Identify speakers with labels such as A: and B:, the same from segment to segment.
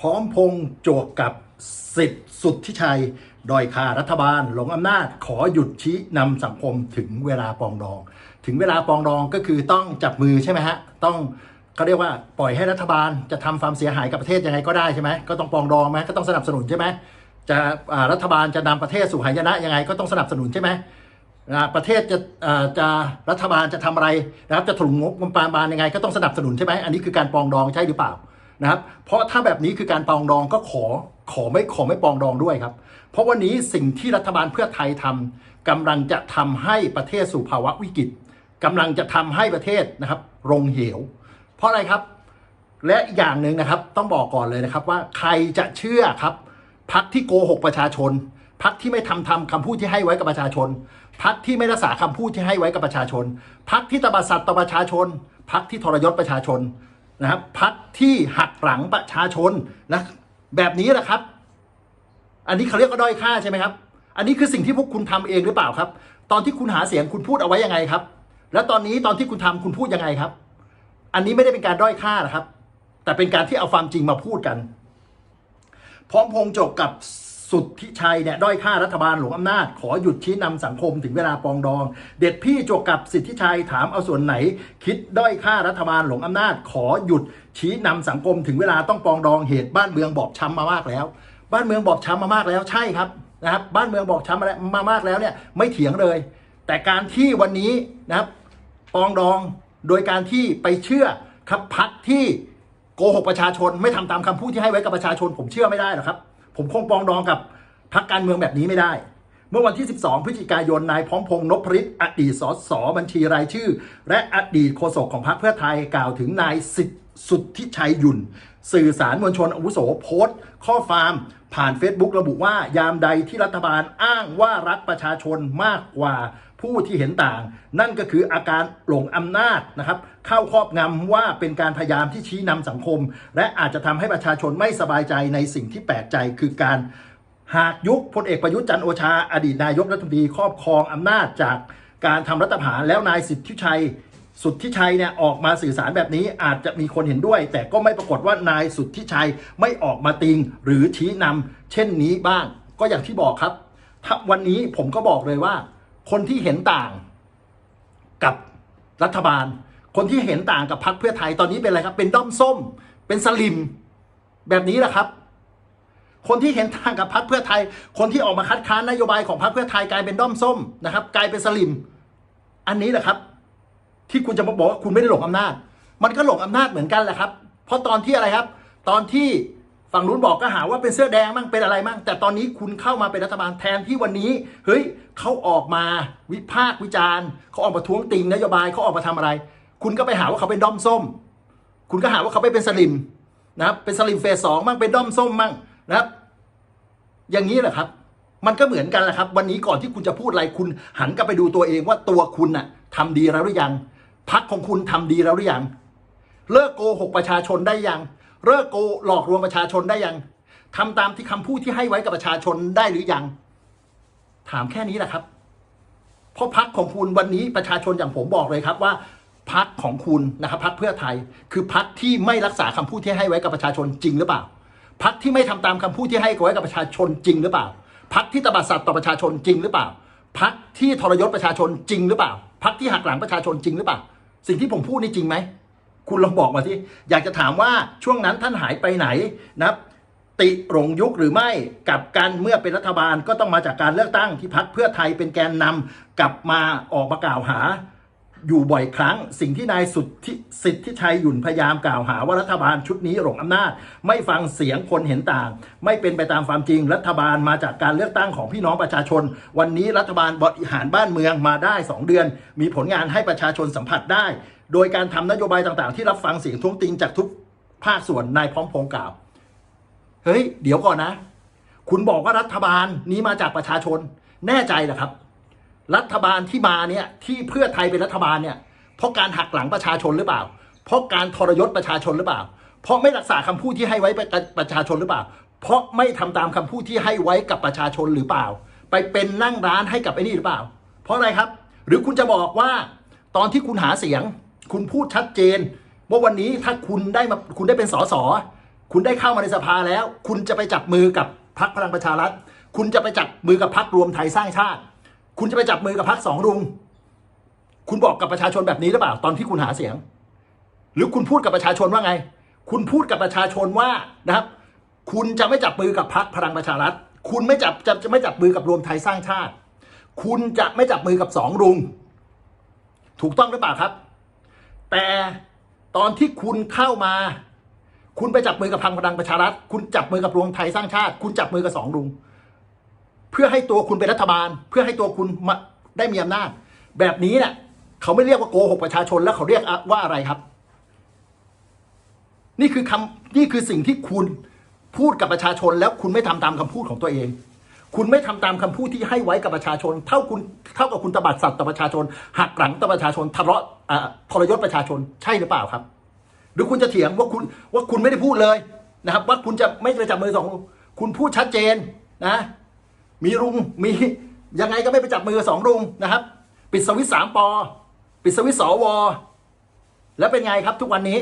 A: พร้อมพงโจวกกับสิทธิสุดที่ชัยดอยคารัฐบาล หลงอำนาจขอหยุดชี้นำสังคมถึงเวลาปองดอง ถึงเวลาปองดองก็คือต้องจับมือใช่ไหมฮะ ต้องเขาเรียกว่าปล่อยให้รัฐบาลจะทำความเสียหายกับประเทศยังไงก็ได้ใช่ไหมก็ต้องปองดองไหมก็ต้องสนับสนุนใช่ไหมจะรัฐบาลจะนำประเทศสู่หายนะยังไงก็ต้องสนับสนุนใช่ไหมประเทศจะจะรัฐบาลจะทำอะไรนะครับจะถุงงบบประมาณยังไงก็ต้องสนับสนุนใช่ไหมอันนี้คือการปองดองใช่หรือเปล่า นะครับเพราะถ้าแบบนี้คือการปองดองก็ขอขอไม่ขอไม่ปองดองด้วยครับ เพราะวันนี้สิ่งที่รัฐบาลเพื่อไทยทำกำลังจะทำให้ประเทศสู่ภาวะวิกฤตกำลังจะทำให้ประเทศนะครับลงเหว เพราะอะไรครับ และอีกอย่างหนึ่งนะครับต้องบอกก่อนเลยนะครับว่าใครจะเชื่อครับพักที่โกหกประชาชนพักที่ไม่ทำทำคำพูดที่ให้ไว้กับประชาชน พักที่ไม่รักษาคำพูดที่ให้ไว้กับประชาชน พักที่ตบสัตว์ต่อประชาชน พักที่ทรยศประชาชน นะครับพักที่หักหลังประชาชนนะแบบนี้แหละครับ อันนี้เขาเรียกว่าด้อยค่าใช่ไหมครับ อันนี้คือสิ่งที่พวกคุณทำเองหรือเปล่าครับ ตอนที่คุณหาเสียงคุณพูดเอาไว้ยังไงครับ แล้วตอนนี้ตอนที่คุณทำคุณพูดยังไงครับ อันนี้ไม่ได้เป็นการด้อยค่านะครับ แต่เป็นการที่เอาความจริงมาพูดกัน พร้อมพงจบกับ สุดที่ชัยเนี่ยด้อยค่ารัฐบาลหลวงอำนาจ ขอหยุดชี้นำสังคมถึงเวลาปองดอง เด็ดพี่จบกับสิทธิชัยถามเอาส่วนไหน คิดด้อยค่ารัฐบาลหลวงอำนาจ ขอหยุดชี้นำสังคมถึงเวลาต้องปองดองเหตุบ้านเมืองบอบช้ำมามากแล้ว บ้านเมืองบอบช้ำมามากแล้วใช่ครับนะครับบ้านเมืองบอบช้ำมาแล้วมามากแล้วเนี่ยไม่เถียงเลย แต่การที่วันนี้นะครับปองดองโดยการที่ไปเชื่อครับพักที่โกหกประชาชนไม่ทำตามคำพูดที่ให้ไว้กับประชาชนผมเชื่อไม่ได้หรอกครับ ผมคงปองดองกับพักการเมืองแบบนี้ไม่ได้ เมื่อวันที่ 12 พฤศจิกายน นายพร้อมพงษ์นพฤทธิ์อดีตสสบัญชีรายชื่อ และอดีตโฆษกของพรรคเพื่อไทยกล่าวถึงนายสิทธิสุทธิชัยยุน สื่อสารมวลชนอาวุโสโพสต์ ข้อความผ่าน Facebook ระบุว่ายามใดที่รัฐบาลอ้างว่ารักประชาชนมากกว่า ผู้ที่เห็นต่าง นั่นก็คืออาการหลงอำนาจนะครับเข้าครอบงำว่าเป็นการพยายามที่ชี้นำสังคม และอาจจะทำให้ประชาชนไม่สบายใจในสิ่งที่แปลกใจคือการหากยุคพลเอกประยุทธ์จันโอชา อดีตนายกรัฐมนตรีครอบครองอำนาจจากการทำรัฐประหารแล้วนายสิทธิชัย สุทธิชัยเนี่ยออกมาสื่อสารแบบนี้อาจจะมีคนเห็นด้วย แต่ก็ไม่ปรากฏว่านายสุทธิชัยไม่ออกมาติง หรือชี้นำเช่นนี้บ้าง ก็อย่างที่บอกครับวันนี้ผมก็บอกเลยว่า คนที่เห็นต่างกับรัฐบาล คนที่เห็นต่างกับพรรคเพื่อไทยตอนนี้เป็นอะไรครับ เป็นด้อมส้ม เป็นสลิม แบบนี้แหละครับ คนที่เห็นต่างกับพรรคเพื่อไทย คนที่ออกมาคัดค้านนโยบายของพรรคเพื่อไทยกลายเป็นด้อมส้มนะครับ กลายเป็นสลิม อันนี้แหละครับ ที่คุณจะมาบอกว่าคุณไม่ได้หลงอำนาจ มันก็หลงอำนาจเหมือนกันแหละครับ เพราะตอนที่อะไรครับ ตอนที่ ฝั่งนู้นบอกก็หาว่าเป็นเสื้อแดงมั่งเป็นอะไรมั่งแต่ตอนนี้คุณเข้ามาเป็นรัฐบาลแทนที่วันนี้ เฮ้ยเขาออกมาวิพากษ์วิจารณ์เขาออกมาท้วงติงนโยบายเขาออกมาทำอะไร คุณก็ไปหาว่าเขาเป็นด้อมส้ม คุณก็หาว่าเขาไม่เป็นสลิมนะครับเป็นสลิมเฟสสองมั่งเป็นด้อมส้มมั่งนะครับ อย่างนี้แหละครับ มันก็เหมือนกันแหละครับ วันนี้ก่อนที่คุณจะพูดอะไรคุณ หันกลับไปดูตัวเองว่าตัวคุณน่ะทำดีแล้วหรือยังพักของคุณทำดีแล้วหรือยังเลิกโกหกประชาชนได้ยัง เลิกโกหลอกลวงประชาชนได้ยังทำตามที่คำพูดที่ให้ไว้กับประชาชนได้หรือยัง ถามแค่นี้แหละครับ เพราะพักของคุณวันนี้ประชาชนอย่างผมบอกเลยครับว่าพักของคุณนะครับพักเพื่อไทย คือพักที่ไม่รักษาคำพูดที่ให้ไว้กับประชาชนจริงหรือเปล่าพักที่ไม่ทำตามคำพูดที่ให้ไว้กับประชาชนจริงหรือเปล่าพักที่ตบสัตว์ต่อประชาชนจริงหรือเปล่าพักที่ทรยศประชาชนจริงหรือเปล่าพักที่หักหลังประชาชนจริงหรือเปล่า สิ่งที่ผมพูดนี่จริงไหม คุณลองบอกมาที่อยากจะถามว่าช่วงนั้นท่านหายไปไหนนะครับติหลงยุคหรือไม่กับการเมื่อเป็นรัฐบาลก็ต้องมาจากการเลือกตั้งที่พักเพื่อไทยเป็นแกนนำกลับมาออกมากล่าวหา อยู่บ่อยครั้ง สิ่งที่นายสุดทธิสิทธิชัยหยุ่นพยายามกล่าวหาว่ารัฐบาลชุดนี้หลงอำนาจ ไม่ฟังเสียงคนเห็นต่าง ไม่เป็นไปตามความจริง รัฐบาลมาจากการเลือกตั้งของพี่น้องประชาชน วันนี้รัฐบาลบริหารบ้านเมืองมาได้ 2 เดือน มีผลงานให้ประชาชนสัมผัสได้ โดยการทำนโยบายต่างๆ ที่รับฟังเสียงท้วงติงจากทุกภาคส่วนนายพร้อมพงกล่าวเฮ้ย เดี๋ยวก่อนนะ คุณบอกว่ารัฐบาลนี้มาจากประชาชนแน่ใจเหรอครับ รัฐบาลที่มาเนี่ยที่เพื่อไทยเป็นรัฐบาลเนี่ยเพราะการหักหลังประชาชนหรือเปล่า เพราะการทรยศประชาชนหรือเปล่า เพราะไม่รักษาคำพูดที่ให้ไว้กับประชาชนหรือเปล่า เพราะไม่ทำตามคำพูดที่ให้ไว้กับประชาชนหรือเปล่า ไปเป็นนั่งร้านให้กับไอ้นี่หรือเปล่า เพราะอะไรครับ หรือคุณจะบอกว่าตอนที่คุณหาเสียง คุณพูดชัดเจน ว่าวันนี้ถ้าคุณได้มาคุณได้เป็นสสคุณได้เข้ามาในสภาแล้ว คุณจะไปจับมือกับพรรคพลังประชารัฐ คุณจะไปจับมือกับพรรครวมไทยสร้างชาติ คุณจะไปจับมือกับพรรคสองรุง คุณบอกกับประชาชนแบบนี้หรือเปล่าตอนที่คุณหาเสียง หรือคุณพูดกับประชาชนว่าไง คุณพูดกับประชาชนว่านะครับ คุณจะไม่จับมือกับพรรคพลังประชารัฐ คุณไม่จับจะจะไม่จับมือกับรวมไทยสร้างชาติ คุณจะไม่จับมือกับสองรุง ถูกต้องหรือเปล่าครับ แต่ตอนที่คุณเข้ามา คุณไปจับมือกับพังพลังประชารัฐ คุณจับมือกับรวมไทยสร้างชาติ คุณจับมือกับสองรุง เพื่อให้ตัวคุณเป็นรัฐบาล เพื่อให้ตัวคุณมาได้มีอำนาจ แบบนี้เนี่ยเขาไม่เรียกว่าโกหกประชาชนแล้วเขาเรียกว่าอะไรครับ นี่คือคำนี่คือสิ่งที่คุณพูดกับประชาชนแล้วคุณไม่ทำตามคำพูดของตัวเอง คุณไม่ทำตามคำพูดที่ให้ไว้กับประชาชน เท่าคุณเท่ากับคุณตบัดสัตว์ต่อประชาชน หักหลังต่อประชาชนทะเลาะทรยศประชาชนใช่หรือเปล่าครับ หรือคุณจะเถียงว่าคุณว่าคุณไม่ได้พูดเลยนะครับ ว่าคุณจะไม่ไปจับมือสองลุงคุณพูดชัดเจนนะ มีรุงมียังไงก็ไม่ไปจับมือสองรุงนะครับ ปิดสวิตช์สามปอปิดสวิตช์สวแล้วเป็นไงครับทุกวันนี้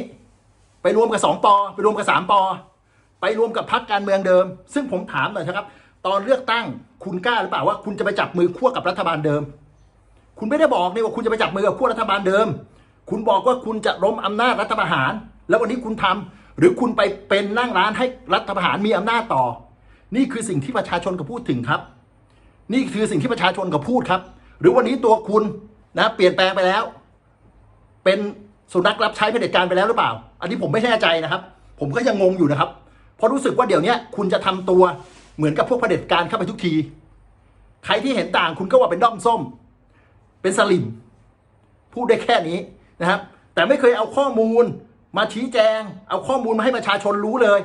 A: ไปรวมกับสองปอไปรวมกับสามปอไปรวมกับพรรคการเมืองเดิม ซึ่งผมถามหน่อยนะครับ ตอนเลือกตั้งคุณกล้าหรือเปล่าว่า คุณจะไปจับมือขั้วกับรัฐบาลเดิม คุณไม่ได้บอกนี่ว่าคุณจะไปจับมือกับขั้วรัฐบาลเดิม คุณบอกว่าคุณจะล้มอำนาจรัฐประหาร แล้ววันนี้คุณทำหรือคุณไปเป็นนั่งร้านให้รัฐประหารมีอำนาจต่อ นี่คือสิ่งที่ประชาชนก็พูดถึงครับ นี่คือสิ่งที่ประชาชนก็พูดครับ หรือวันนี้ตัวคุณนะเปลี่ยนแปลงไปแล้ว เป็นสุนัขรับใช้เผด็จการไปแล้วหรือเปล่า อันนี้ผมไม่แน่ใจนะครับ ผมก็ยังงงอยู่นะครับ เพราะรู้สึกว่าเดี๋ยวนี้คุณจะทำตัว เหมือนกับพวกเผด็จการเข้าไปทุกที ใครที่เห็นต่างคุณก็ว่าเป็นด้อมส้ม เป็นสลิม พูดได้แค่นี้นะครับ แต่ไม่เคยเอาข้อมูลมาชี้แจง เอาข้อมูลมาให้ประชาชนรู้เลย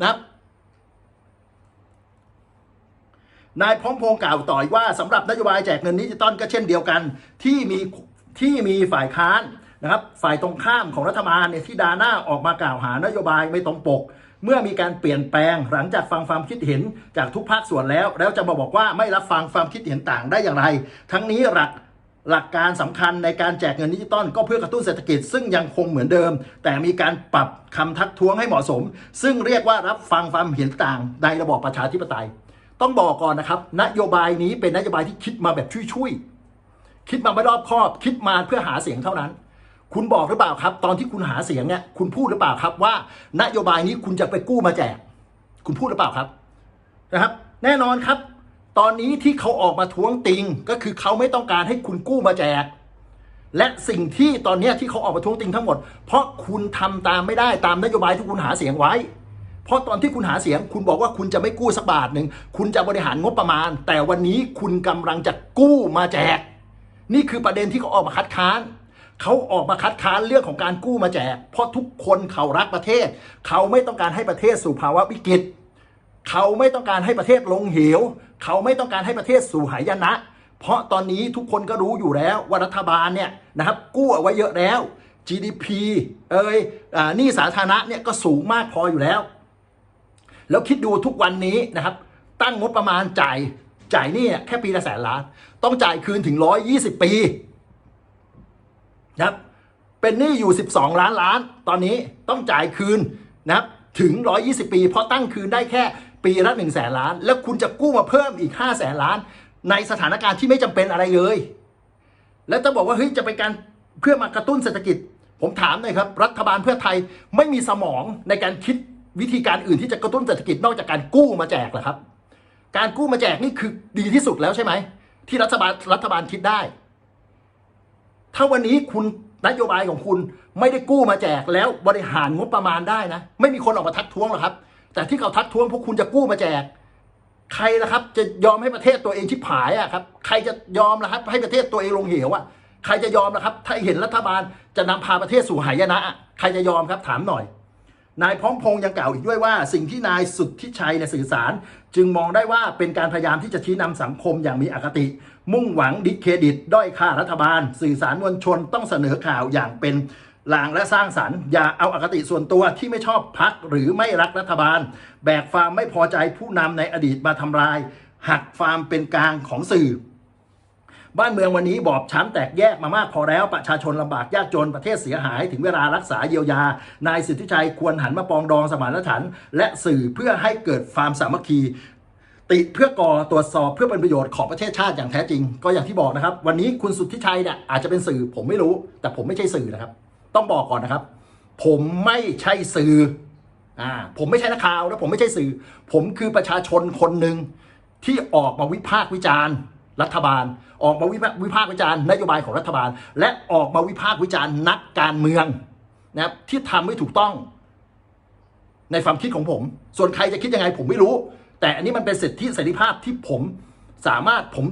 A: นะครับนายพร้อมพงษ์กล่าวต่ออีกว่าสำหรับนโยบายแจกเงินดิจิตอลก็เช่นเดียวกัน ที่มีที่มีฝ่ายค้านนะครับ ฝ่ายตรงข้ามของรัฐบาลเนี่ยที่ดาหน้าออกมากล่าวหานโยบายไม่ตรงปก เมื่อมีการเปลี่ยนแปลงหลังจากฟังความคิดเห็นจากทุกภาคส่วนแล้ว แล้วจะมาบอกว่าไม่รับฟังความคิดเห็นต่างได้อย่างไร ทั้งนี้หลักหลักการสำคัญในการแจกเงินดิจิตอลก็เพื่อกระตุ้นเศรษฐกิจซึ่งยังคงเหมือนเดิม แต่มีการปรับคำทักท้วงให้เหมาะสม ซึ่งเรียกว่ารับฟังความเห็นต่างในระบอบประชาธิปไตย ต้องบอกก่อนนะครับ นโยบายนี้เป็นนโยบายที่คิดมาแบบชุยๆคิดมาไม่รอบคอบ คิดมาเพื่อหาเสียงเท่านั้น คุณบอกหรือเปล่าครับ ตอนที่คุณหาเสียงเนี่ยคุณพูดหรือเปล่าครับว่า นโยบายนี้คุณจะไปกู้มาแจก คุณพูดหรือเปล่าครับนะครับ แน่นอนครับ ตอนนี้ที่เขาออกมาท้วงติง ก็คือเขาไม่ต้องการให้คุณกู้มาแจก และสิ่งที่ตอนนี้ที่เขาออกมาท้วงติงทั้งหมด เพราะคุณทำตามไม่ได้ตามนโยบายที่คุณหาเสียงไว้ เพราะตอนที่คุณหาเสียง คุณบอกว่าคุณจะไม่กู้สักบาทหนึ่งคุณจะบริหารงบประมาณ แต่วันนี้คุณกำลังจะกู้มาแจก นี่คือประเด็นที่เขาออกมาคัดค้าน เขาออกมาคัดค้านเรื่องของการกู้มาแจก เพราะทุกคนเขารักประเทศ เขาไม่ต้องการให้ประเทศสู่ภาวะวิกฤต เขาไม่ต้องการให้ประเทศลงเหว เขาไม่ต้องการให้ประเทศสู่หายนะ เพราะตอนนี้ทุกคนก็รู้อยู่แล้วว่ารัฐบาลเนี่ยนะครับกู้เอาไว้เยอะแล้ว GDP เอ้ยอนี้สาธารณะเนี่ยก็สูงมากพออยู่แล้ว แล้วคิดดูทุกวันนี้นะครับ ตั้งงบประมาณจ่ายจ่ายนี่แค่ปีละแสนล้าน ต้องจ่ายคืนถึง 120 ปี นะครับ เป็นหนี้อยู่ 12 ล้านล้าน ตอนนี้ต้องจ่ายคืนนะครับถึง 120 ปี เพราะตั้งคืนได้แค่ปีละ1แสนล้าน แล้วคุณจะกู้มาเพิ่มอีก5แสนล้าน ในสถานการณ์ที่ไม่จำเป็นอะไรเลย แล้วจะบอกว่าเฮ้ยจะเป็นการเพื่อมากระตุ้นเศรษฐกิจ ผมถามหน่อยครับ รัฐบาลเพื่อไทยไม่มีสมองในการคิดวิธีการอื่นที่จะกระตุ้นเศรษฐกิจนอกจากการกู้มาแจกเหรอครับ การกู้มาแจกนี่คือดีที่สุดแล้วใช่ไหมที่รัฐบาลรัฐบาลคิดได้ ถ้าวันนี้คุณนโยบายของคุณไม่ได้กู้มาแจกแล้วบริหารงบประมาณได้นะ ไม่มีคนออกมาทักท้วงหรอกครับ แต่ที่เขาทักท้วงพวกคุณจะกู้มาแจก ใครล่ะครับ จะยอมให้ประเทศตัวเองชิบหายอะครับใครจะยอมล่ะครับ ให้ประเทศตัวเองลงเหวอะใครจะยอมล่ะครับ ถ้าเห็นรัฐบาลจะนำพาประเทศสู่หายนะ ใครจะยอมครับถามหน่อย นายพร้อมพงษ์ยังกล่าวอีกด้วยว่าสิ่งที่นายสุดที่ชัยสื่อสาร จึงมองได้ว่าเป็นการพยายามที่จะชี้นำสังคมอย่างมีอคติ มุ่งหวังดิเครดิต ด้อยค่ารัฐบาล สื่อสารมวลชนต้องเสนอข่าวอย่างเป็นลางและสร้างสรรค์อย่าเอาอคติส่วนตัวที่ไม่ชอบพักหรือไม่รักรัฐบาล แบกความไม่พอใจผู้นำในอดีตมาทำลาย หักความเป็นกลางของสื่อ บ้านเมืองวันนี้บอบช้ำแตกแยกมามากพอแล้ว ประชาชนลำบากยากจนประเทศเสียหาย ถึงเวลารักษาเยียวยา นายสิทธิชัยควรหันมาปองดองสมานฉันท์และสื่อเพื่อให้เกิดความสามัคคีติเพื่อก่อตรวจสอบเพื่อเป็นประโยชน์ของประเทศชาติอย่างแท้จริง ก็อย่างที่บอกนะครับ วันนี้คุณสุทธิชัยเนี่ยอาจจะเป็นสื่อผมไม่รู้ แต่ผมไม่ใช่สื่อนะครับ ต้องบอกก่อนนะครับ ผมไม่ใช่สื่ออ่าผมไม่ใช่นักข่าวและผมไม่ใช่สื่อ ผมคือประชาชนคนหนึ่งที่ออกมาวิพากษ์วิจารณ์ รัฐบาล ออกมาวิพากษ์วิจารณ์นโยบายของรัฐบาล และออกมาวิพากษ์วิจารณ์นักการเมืองนะครับที่ทำไม่ถูกต้อง ในความคิดของผม ส่วนใครจะคิดยังไงผมไม่รู้ แต่อันนี้มันเป็นสิทธิเสรีภาพที่ผมสามารถผม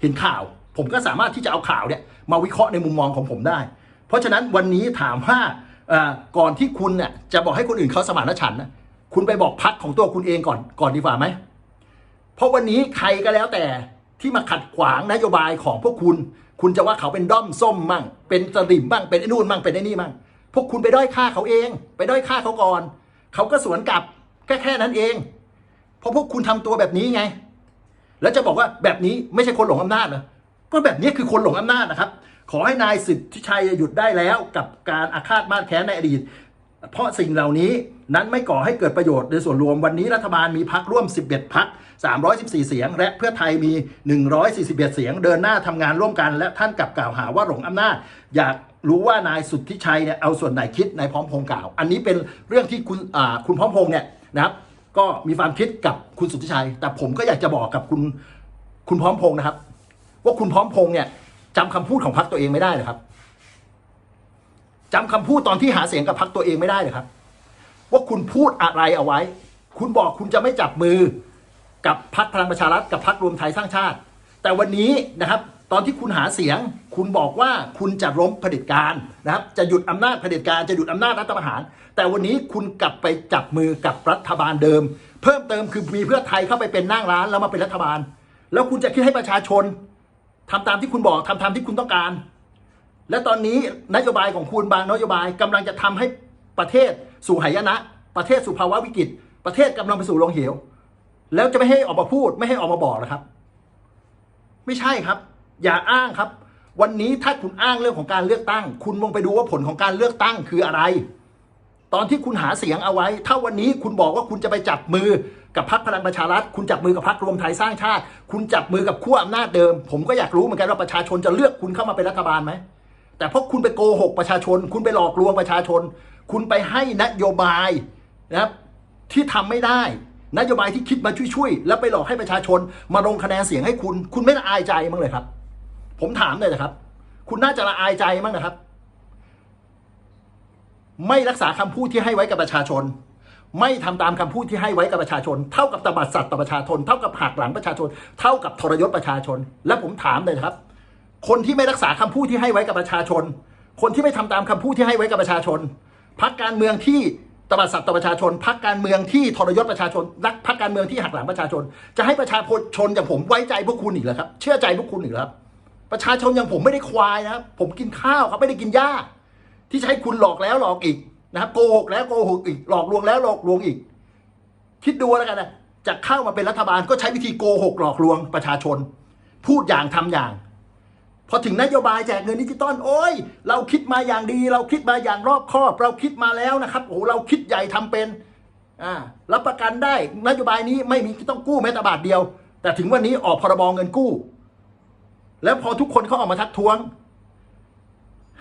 A: เห็นข่าว ผมก็สามารถที่จะเอาข่าวเนี่ยมาวิเคราะห์ในมุมมองของผมได้ เพราะฉะนั้นวันนี้ถามว่าก่อนที่คุณเนี่ยจะบอกให้คนอื่นเขาสมานฉันนะคุณไปบอกพักของตัวคุณเองก่อนก่อนดีกว่าไหมเพราะวันนี้ใครก็แล้วแต่ ที่มาขัดขวางนโยบายของพวกคุณ คุณจะว่าเขาเป็นด้อมส้มมั่ง เป็นสลิมบ้างเป็นไอ้นู่นมั่งเป็นไอ้นี่มั่งพวกคุณไปด้อยค่าเขาเอง ไปด้อยค่าเขาก่อน เขาก็สวนกลับแค่แค่นั้นเอง เพราะพวกคุณทำตัวแบบนี้ไง แล้วจะบอกว่าแบบนี้ไม่ใช่คนหลงอำนาจเหรอก็แบบนี้คือคนหลงอำนาจนะครับ ขอให้นายสิทธิชัยหยุดได้แล้วกับการอาฆาตมาดแค้นในอดีต เพราะสิ่งเหล่านี้นั้นไม่ก่อให้เกิดประโยชน์ในส่วนรวมวันนี้รัฐบาลมีพักร่วม 11พัก314 เสียง และเพื่อไทยมี 141 เสียง เดินหน้าทำงานร่วมกัน และท่านกลับกล่าวหาว่าหลงอำนาจ อยากรู้ว่านายสุทธิชัยเนี่ยเอาส่วนไหนคิดนายพร้อมพงษ์กล่าว อันนี้เป็นเรื่องที่คุณอ่าคุณพร้อมพงษ์เนี่ยนะครับก็มีความคิดกับคุณสุทธิชัย แต่ผมก็อยากจะบอกกับคุณคุณพร้อมพงษ์นะครับ ว่าคุณพร้อมพงษ์เนี่ยจำคำพูดของพรรคตัวเองไม่ได้เลยครับ จำคำพูดตอนที่หาเสียงกับพรรคตัวเองไม่ได้เลยครับ ว่าคุณพูดอะไรเอาไว้ คุณบอกคุณจะไม่จับมือกับพรรคพลังประชารัฐกับพรรครวมไทยสร้างชาติ แต่วันนี้นะครับ ตอนที่คุณหาเสียง คุณบอกว่าคุณจะล้มเผด็จการนะครับ จะหยุดอำนาจเผด็จการจะหยุดอำนาจรัฐประหาร แต่วันนี้คุณกลับไปจับมือกับรัฐบาลเดิม เพิ่มเติมคือมีเพื่อไทยเข้าไปเป็นนั่งร้านแล้วมาเป็นรัฐบาล แล้วคุณจะคิดให้ประชาชนทำตามที่คุณบอกทำตามที่คุณต้องการ และตอนนี้นโยบายของคุณบางนโยบายกำลังจะทำให้ประเทศสู่หายนะ ประเทศสู่ภาวะวิกฤต ประเทศกำลังไปสู่ลงเหว แล้วจะไม่ให้ออกมาพูด ไม่ให้ออกมาบอกนะครับ ไม่ใช่ครับ อย่าอ้างครับ วันนี้ถ้าคุณอ้างเรื่องของการเลือกตั้ง คุณลองไปดูว่าผลของการเลือกตั้งคืออะไร ตอนที่คุณหาเสียงเอาไว้ ถ้าวันนี้คุณบอกว่าคุณจะไปจับมือกับพรรคพลังประชารัฐ คุณจับมือกับพรรครวมไทยสร้างชาติ คุณจับมือกับขั้วอำนาจเดิม ผมก็อยากรู้เหมือนกันว่าประชาชนจะเลือกคุณเข้ามาเป็นรัฐบาลไหม แต่เพราะคุณไปโกหกประชาชน คุณไปหลอกลวงประชาชน คุณไปให้นโยบายนะครับที่ทำไม่ได้ นโยบายที่คิดมาช่วยๆแล้วไปหลอกให้ประชาชน มาลงคะแนนเสียงให้คุณ คุณไม่ละอายใจมั้งเลยครับ ผมถามเลยนะครับ คุณน่าจะละอายใจมั้งนะครับ ไม่รักษาคำพูดที่ให้ไว้กับประชาชน ไม่ทำตามคำพูดที่ให้ไว้กับประชาชน เท่ากับตบัดสัตว์ต่อประชาชน เท่ากับหักหลังประชาชน เท่ากับทรยศประชาชน และผมถามเลยนะครับ คนที่ไม่รักษาคำพูดที่ให้ไว้กับประชาชน คนที่ไม่ทำตามคำพูดที่ให้ไว้กับประชาชน พักการเมืองที่ตบสัตว์ต่อประชาชน พักการเมืองที่ทรยศประชาชน รักพักการเมืองที่หักหลังประชาชน จะให้ประชาชนอย่างผมไว้ใจพวกคุณอีกเหรอครับ เชื่อใจพวกคุณอีกเหรอครับ ประชาชนอย่างผมไม่ได้ควายนะครับ ผมกินข้าวครับไม่ได้กินหญ้า ที่จะให้คุณหลอกแล้วหลอกอีกนะครับโกหกแล้วโกหกอีก หลอกลวงแล้วหลอกลวงอีก คิดดูแล้วกันนะจะเข้ามาเป็นรัฐบาลก็ใช้วิธีโกหกหลอกลวงประชาชน พูดอย่างทำอย่าง พอถึงนโยบายแจกเงินดิจิตอลโอ้ย เราคิดมาอย่างดี เราคิดมาอย่างรอบคอบ เราคิดมาแล้วนะครับโอ้เราคิดใหญ่ทำเป็นอ่ารับประกันได้นโยบายนี้ไม่มีต้องกู้แม้แต่บาทเดียว แต่ถึงวันนี้ออกพรบเงินกู้ แล้วพอทุกคนเขาออกมาทักท้วง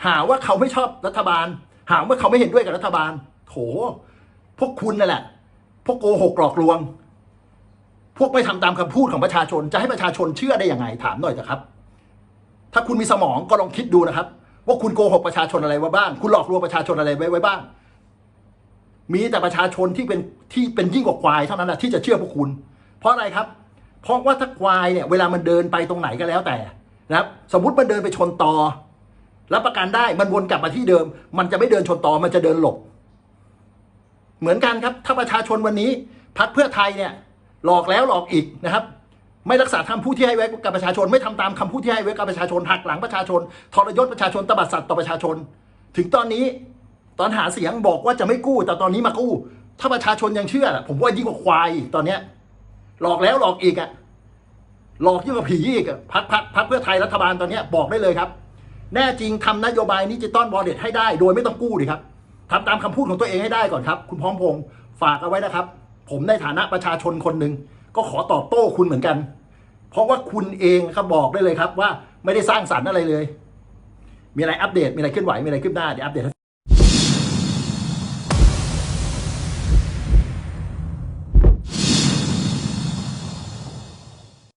A: หาว่าเขาไม่ชอบรัฐบาล หาว่าเขาไม่เห็นด้วยกับรัฐบาล โถ พวกคุณนั่นแหละ พวกโกหกหลอกลวง พวกไม่ทำตามคำพูดของประชาชนจะให้ประชาชนเชื่อได้ยังไงถามหน่อยเถอะครับ ถ้าคุณมีสมองก็ลองคิดดูนะครับ ว่าคุณโกหกประชาชนอะไรไว้บ้าง คุณหลอกลวงประชาชนอะไรไว้ไว้บ้าง มีแต่ประชาชนที่เป็นที่เป็นยิ่งกว่าควายเท่านั้นแหละที่จะเชื่อพวกคุณ เพราะอะไรครับ เพราะว่าถ้าควายเนี่ยเวลามันเดินไปตรงไหนก็แล้วแต่นะครับ สมมติมันเดินไปชนตอรับประกันได้มันวนกลับมาที่เดิม มันจะไม่เดินชนตอมันจะเดินหลบ เหมือนกันครับ ถ้าประชาชนวันนี้พักเพื่อไทยเนี่ย หลอกแล้วหลอกอีกนะครับ ไม่รักษาคำพูดที่ให้ไว้กับประชาชน ไม่ทำตามคำพูดที่ให้ไว้กับประชาชนหักหลังประชาชนทรยศประชาชนตบัดสัตว์ต่อประชาชน ถึงตอนนี้ตอนหาเสียงบอกว่าจะไม่กู้ แต่ตอนนี้มากู้ ถ้าประชาชนยังเชื่อ ผมว่ายิ่งกว่าควายตอนเนี้ยหลอกแล้วหลอกอีกอะหลอกยิ่งกว่าผีอีกอพักพักพักเพื่อไทยรัฐบาลตอนนี้บอกได้เลยครับ แน่จริงทำนโยบายดิจิตอลวอลเล็ตให้ได้ โดยไม่ต้องกู้ดิครับทำตามคำพูดของตัวเองให้ได้ก่อนครับ คุณพร้อมพงษ์ฝากเอาไว้นะครับ ผมในฐานะประชาชนคนหนึ่ง ก็ขอตอบโต้คุณเหมือนกัน เพราะว่าคุณเองครับบอกได้เลยครับว่าไม่ได้สร้างสรรค์อะไรเลย มีอะไรอัปเดตมีอะไรเคลื่อนไหวมีอะไรขึ้นหน้าเดี๋ยวอัปเดตให้